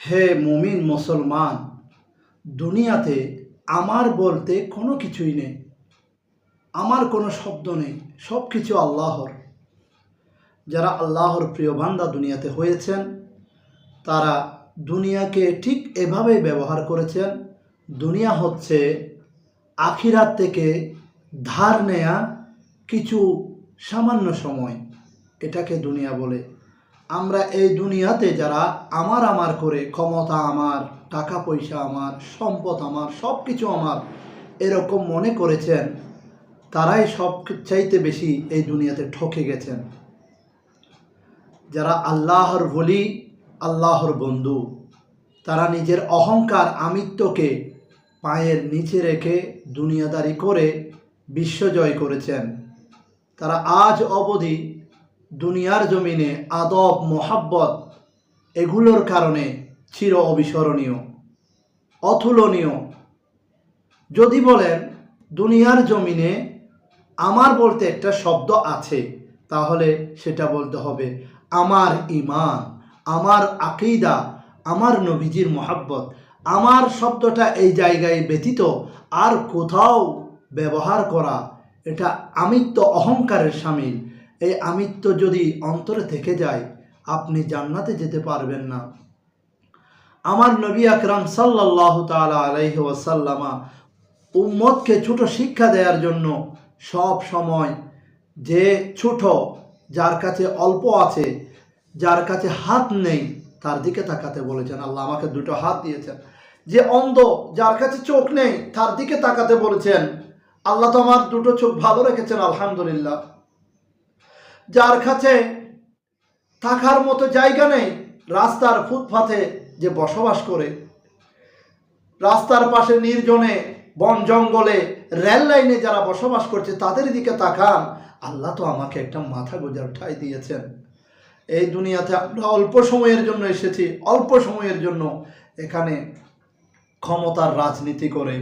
হে মুমিন মুসলমান, দুনিয়াতে আমার বলতে কোনো কিছুই নেই। আমার কোনো শব্দ নেই সব কিছু আল্লাহর। যারা আল্লাহর প্রিয় বান্দা দুনিয়াতে হয়েছেন, তারা দুনিয়াকে ঠিক এভাবেই ব্যবহার করেছেন, দুনিয়া হচ্ছে আখিরাত থেকে ধার নেয়া কিছু সামান্য সময়, এটাকে দুনিয়া বলে। আমরা এই দুনিয়াতে যারা আমার আমার করে ক্ষমতা আমার, টাকা পয়সা আমার, সম্পদ আমার সব কিছু আমার, এরকম মনে করেছেন, তারাই সব চাইতে বেশি এই দুনিয়াতে ঠকে গেছেন। যারা আল্লাহর বলি আল্লাহর বন্ধু, তারা নিজের অহংকার আমিত্বকে পায়ের নিচে রেখে দুনিয়াদারি করে বিশ্বজয় করেছেন। তারা আজ অবধি দুনিয়ার জমিনে আদব, মোহাব্বত, এগুলোর কারণে চির অবিস্মরণীয়, অতুলনীয়। যদি বলেন, দুনিয়ার জমিনে আমার বলতে একটা শব্দ আছে, তাহলে সেটা বলতে হবে, আমার ইমান আমার আকিদা, আমার নবীজির মোহাব্বত। আমার শব্দটা এই জায়গায় ব্যতীত আর কোথাও ব্যবহার করা, এটা আমিত্ব অহংকারের সামিল। এই আমিত্ব যদি অন্তরে থেকে যায়, আপনি জান্নাতে যেতে পারবেন না। আমার নবী আকরাম সাল্লাহ তালা আলাইহি ওয়াসাল্লামা উম্মতকে ছোট শিক্ষা দেওয়ার জন্য সব সময় যে ছোট, যার কাছে অল্প আছে, যার কাছে হাত নেই, তার দিকে তাকাতে বলেছেন। আল্লাহ আমাকে দুটো হাত দিয়েছেন। যে অন্ধ, যার কাছে চোখ নেই, তার দিকে তাকাতে বলেছেন। আল্লাহ তো আমার দুটো চোখ ভালো রেখেছেন, আলহামদুলিল্লাহ। যার কাছে থাকার মতো জায়গা নেই, রাস্তার ফুটপাথে যে বসবাস করে। রাস্তার পাশে নির্জনে বন জঙ্গলে, রেল লাইনে যারা বসবাস করছে, তাদের দিকে তাকান। আল্লাহ তো আমাকে একটা মাথা গোজার ঠাই দিয়েছেন। এই দুনিয়াতে আমরা অল্প সময়ের জন্য এসেছি, অল্প সময়ের জন্য এখানে ক্ষমতার রাজনীতি করে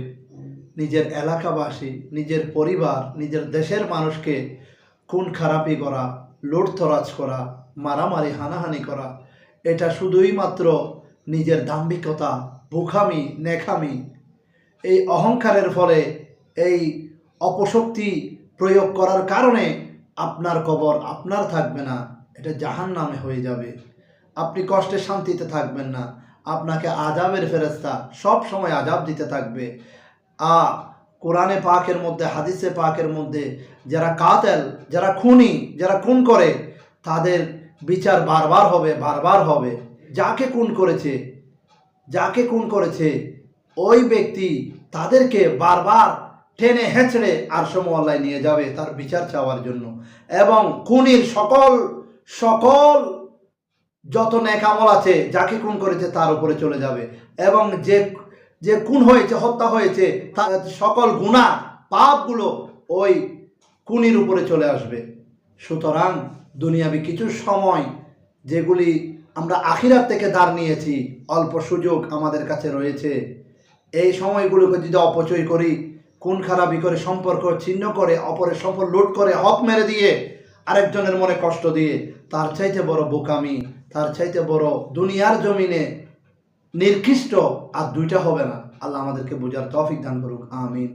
নিজের এলাকাবাসী, নিজের পরিবার, নিজের দেশের মানুষকে খুন খারাপি করা, লুটতরাজ করা, মারামারি, হানাহানি করা, এটা শুধুই মাত্র নিজের দাম্ভিকতা, বোখামি, নেখামি, এই অহংকারের ফলে এই অপশক্তি প্রয়োগ করার কারণে আপনার কবর আপনার থাকবে না, এটা জাহান নামে হয়ে যাবে। আপনি কষ্টে শান্তিতে থাকবেন না, আপনাকে আজাবের ফেরেস্তা সব সময় আজাব দিতে থাকবে। আ কোরআনে পাকের মধ্যে, হাদিসে পাকের মধ্যে যারা কাতেল, যারা খুনি, যারা খুন করে, তাদের বিচার বারবার হবে বারবার হবে। যাকে খুন করেছে, যাকে খুন করেছে, ওই ব্যক্তি তাদেরকে বারবার টেনে হেঁচড়ে আর সমল্লায় নিয়ে যাবে তার বিচার চাওয়ার জন্য। এবং খুনির সকল সকল যত নেকামল আছে, যাকে খুন করেছে তার উপরে চলে যাবে। এবং যে যে খুন হয়েছে, হত্যা হয়েছে, তার সকল গুণা পাপগুলো ওই খুনির উপরে চলে আসবে। সুতরাং দুনিয়াবি কিছু সময় যেগুলি আমরা আখিরাত থেকে দাঁড় নিয়েছি, অল্প সুযোগ আমাদের কাছে রয়েছে। এই সময়গুলোকে যদি অপচয় করি, খুন খারাপি করে সম্পর্ক ছিন্ন করে, অপরের সম্পর্ক লুট করে, হক মেরে দিয়ে আরেকজনের মনে কষ্ট দিয়ে, তার চাইতে বড় বোকামি, তার চাইতে বড় দুনিয়ার জমিনে নির্কৃষ্ট আর দুইটা হবে না। আল্লাহ আমাদেরকে বোঝার তৌফিক দান করুক। আমিন।